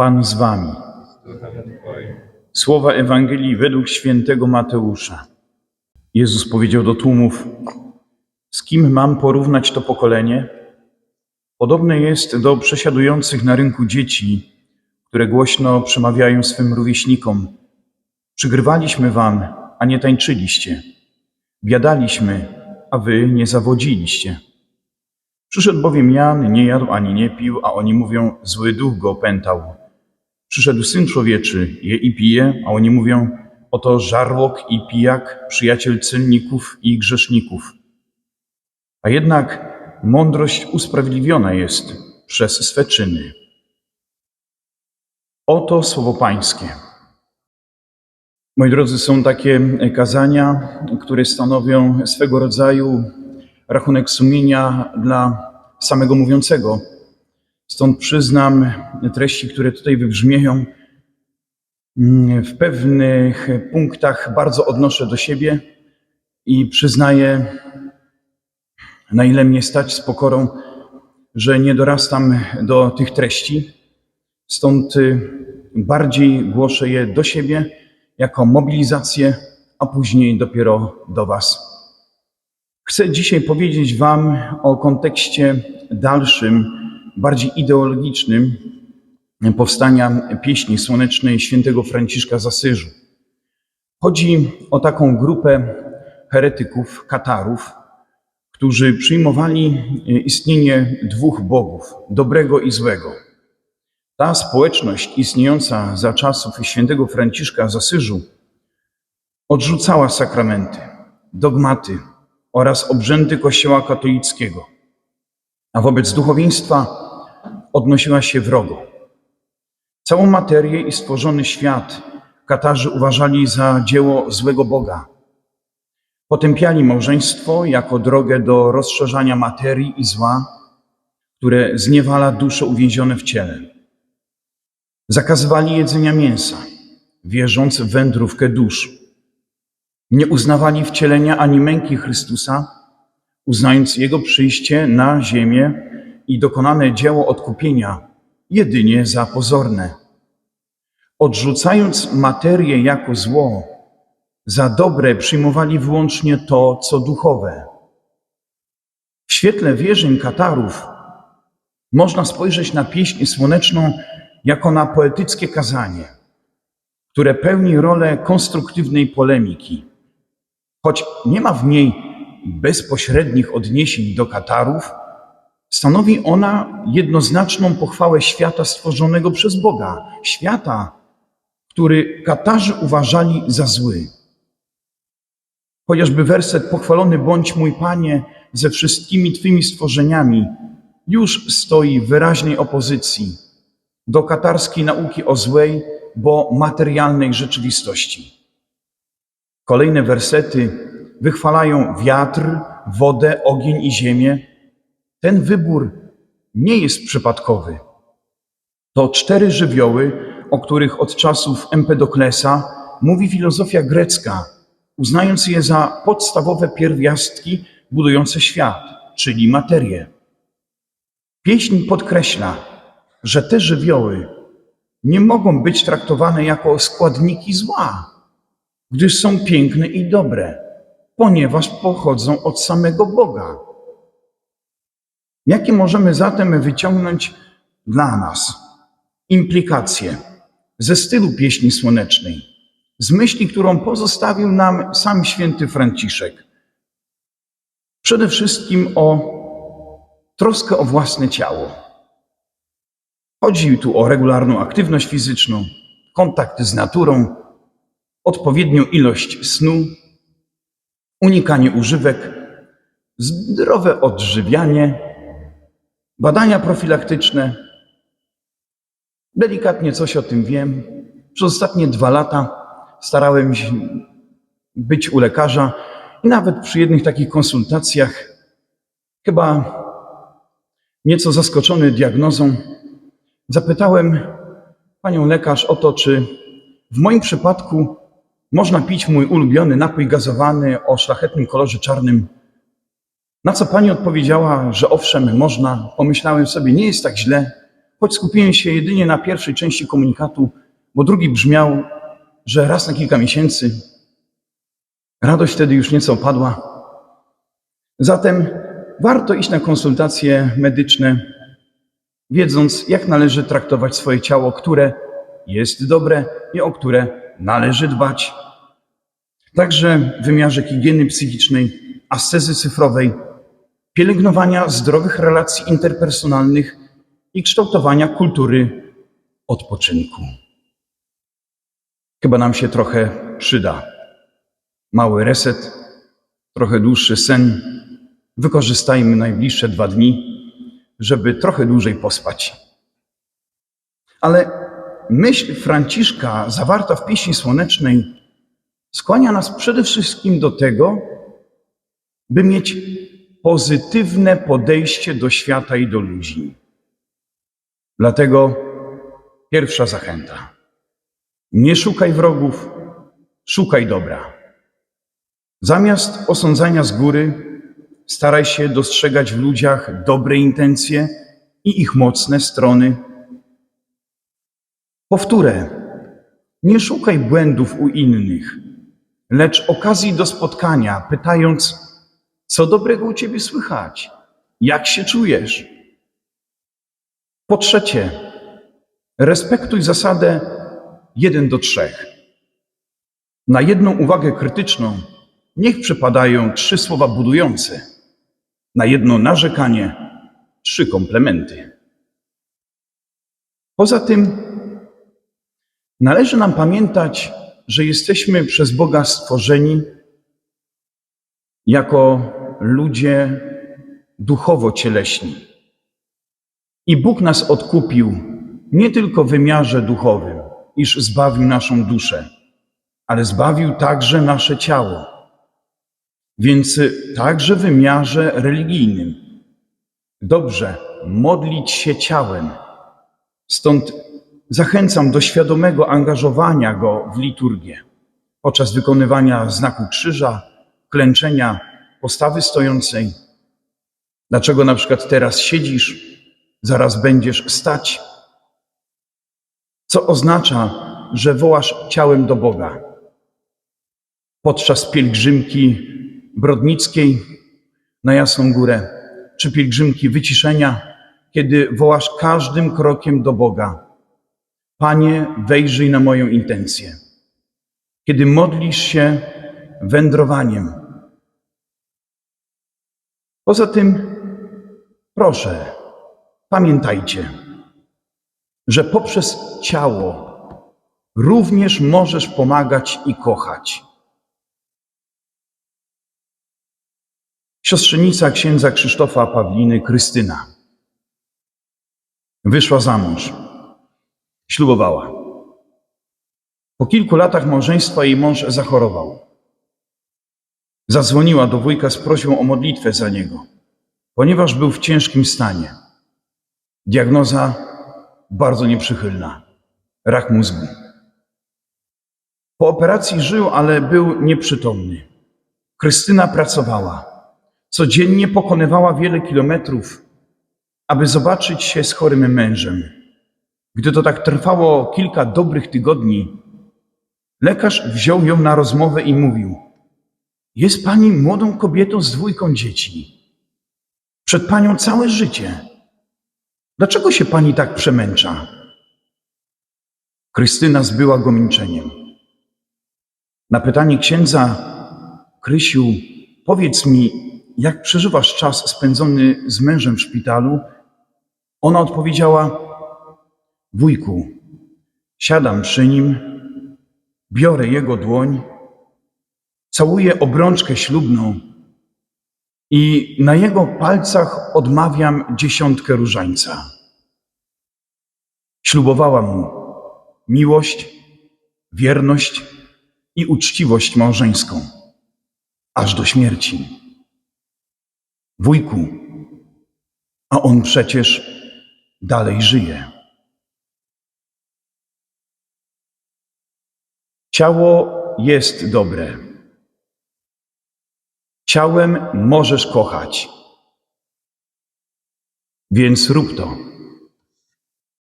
Pan z wami. Słowa Ewangelii według świętego Mateusza. Jezus powiedział do tłumów: Z kim mam porównać to pokolenie? Podobne jest do przesiadujących na rynku dzieci, które głośno przemawiają swym rówieśnikom: Przygrywaliśmy wam, a nie tańczyliście. Biadaliśmy, a wy nie zawodziliście. Przyszedł bowiem Jan, nie jadł ani nie pił, a oni mówią: Zły duch go opętał. Przyszedł syn człowieczy, je i pije, a oni mówią: Oto żarłok i pijak, przyjaciel celników i grzeszników. A jednak mądrość usprawiedliwiona jest przez swe czyny. Oto słowo Pańskie. Moi drodzy, są takie kazania, które stanowią swego rodzaju rachunek sumienia dla samego mówiącego. Stąd przyznam treści, które tutaj wybrzmieją, w pewnych punktach bardzo odnoszę do siebie i przyznaję, na ile mnie stać z pokorą, że nie dorastam do tych treści. Stąd y, bardziej głoszę je do siebie jako mobilizację, a później dopiero do Was. Chcę dzisiaj powiedzieć Wam o kontekście dalszym, bardziej ideologicznym powstania pieśni słonecznej świętego Franciszka z Asyżu. Chodzi o taką grupę heretyków, katarów, którzy przyjmowali istnienie dwóch bogów, dobrego i złego. Ta społeczność istniejąca za czasów świętego Franciszka z Asyżu odrzucała sakramenty, dogmaty oraz obrzędy Kościoła katolickiego, a wobec duchowieństwa odnosiła się wrogo. Całą materię i stworzony świat Katarzy uważali za dzieło złego Boga. Potępiali małżeństwo jako drogę do rozszerzania materii i zła, które zniewala dusze uwięzione w ciele. Zakazywali jedzenia mięsa, wierząc w wędrówkę dusz. Nie uznawali wcielenia ani męki Chrystusa, uznając Jego przyjście na ziemię i dokonane dzieło odkupienia jedynie za pozorne. Odrzucając materię jako zło, za dobre przyjmowali wyłącznie to, co duchowe. W świetle wierzeń Katarów można spojrzeć na pieśń słoneczną jako na poetyckie kazanie, które pełni rolę konstruktywnej polemiki. Choć nie ma w niej bezpośrednich odniesień do Katarów, stanowi ona jednoznaczną pochwałę świata stworzonego przez Boga, świata, który Katarzy uważali za zły. Chociażby werset pochwalony bądź mój Panie ze wszystkimi Twymi stworzeniami już stoi w wyraźnej opozycji do katarskiej nauki o złej, bo materialnej rzeczywistości. Kolejne wersety wychwalają wiatr, wodę, ogień i ziemię. Ten wybór nie jest przypadkowy. To cztery żywioły, o których od czasów Empedoklesa mówi filozofia grecka, uznając je za podstawowe pierwiastki budujące świat, czyli materię. Pieśń podkreśla, że te żywioły nie mogą być traktowane jako składniki zła, gdyż są piękne i dobre, ponieważ pochodzą od samego Boga. Jakie możemy zatem wyciągnąć dla nas implikacje ze stylu pieśni słonecznej, z myśli, którą pozostawił nam sam święty Franciszek? Przede wszystkim o troskę o własne ciało. Chodzi tu o regularną aktywność fizyczną, kontakt z naturą, odpowiednią ilość snu, unikanie używek, zdrowe odżywianie, badania profilaktyczne. Delikatnie coś o tym wiem. Przez ostatnie dwa lata starałem się być u lekarza i nawet przy jednych takich konsultacjach, chyba nieco zaskoczony diagnozą, zapytałem panią lekarz o to, czy w moim przypadku można pić mój ulubiony napój gazowany o szlachetnym kolorze czarnym. Na co pani odpowiedziała, że owszem, można. Pomyślałem sobie, nie jest tak źle. choć skupiłem się jedynie na pierwszej części komunikatu, bo drugi brzmiał, że raz na kilka miesięcy. Radość wtedy już nieco opadła. Zatem warto iść na konsultacje medyczne, wiedząc, jak należy traktować swoje ciało, które jest dobre i o które należy dbać. Także w wymiarze higieny psychicznej, ascezy cyfrowej, pielęgnowania zdrowych relacji interpersonalnych i kształtowania kultury odpoczynku. Chyba nam się trochę przyda. Mały reset, trochę dłuższy sen. Wykorzystajmy najbliższe dwa dni, żeby trochę dłużej pospać. Ale myśl Franciszka zawarta w pieśni słonecznej skłania nas przede wszystkim do tego, by mieć pozytywne podejście do świata i do ludzi. Dlatego pierwsza zachęta. Nie szukaj wrogów, szukaj dobra. Zamiast osądzania z góry, staraj się dostrzegać w ludziach dobre intencje i ich mocne strony. Powtórę, nie szukaj błędów u innych, lecz okazji do spotkania, pytając, co dobrego u ciebie słychać, jak się czujesz. Po trzecie, respektuj zasadę 1 do 3. Na jedną uwagę krytyczną niech przypadają trzy słowa budujące, na jedno narzekanie trzy komplementy. Poza tym należy nam pamiętać, że jesteśmy przez Boga stworzeni jako ludzie duchowo cieleśni. I Bóg nas odkupił nie tylko w wymiarze duchowym, iż zbawił naszą duszę, ale zbawił także nasze ciało. Więc także w wymiarze religijnym. Dobrze modlić się ciałem. Stąd zachęcam do świadomego angażowania go w liturgię podczas wykonywania znaku krzyża, klęczenia, postawy stojącej. Dlaczego na przykład teraz siedzisz, zaraz będziesz stać? Co oznacza, że wołasz ciałem do Boga. Podczas pielgrzymki brodnickiej na Jasną Górę, czy pielgrzymki wyciszenia, kiedy wołasz każdym krokiem do Boga. Panie, wejrzyj na moją intencję. Kiedy modlisz się wędrowaniem. Poza tym, proszę, pamiętajcie, że poprzez ciało również możesz pomagać i kochać. Siostrzenica księdza Krzysztofa Pawliny, Krystyna, wyszła za mąż, ślubowała. Po kilku latach małżeństwa jej mąż zachorował. Zadzwoniła do wujka z prośbą o modlitwę za niego, ponieważ był w ciężkim stanie. Diagnoza bardzo nieprzychylna rak mózgu. Po operacji żył, ale był nieprzytomny. Krystyna pracowała. Codziennie pokonywała wiele kilometrów, aby zobaczyć się z chorym mężem. Gdy to tak trwało kilka dobrych tygodni, lekarz wziął ją na rozmowę i mówił: Jest pani młodą kobietą z dwójką dzieci. Przed panią całe życie. Dlaczego się pani tak przemęcza? Krystyna zbyła go milczeniem. Na pytanie księdza, Krysiu, powiedz mi, jak przeżywasz czas spędzony z mężem w szpitalu? Ona odpowiedziała, wujku, siadam przy nim, biorę jego dłoń, całuję obrączkę ślubną i na jego palcach odmawiam dziesiątkę różańca. Ślubowała mu miłość, wierność i uczciwość małżeńską, aż do śmierci. Wujku, a on przecież dalej żyje. Ciało jest dobre. Ciałem możesz kochać. Więc rób to.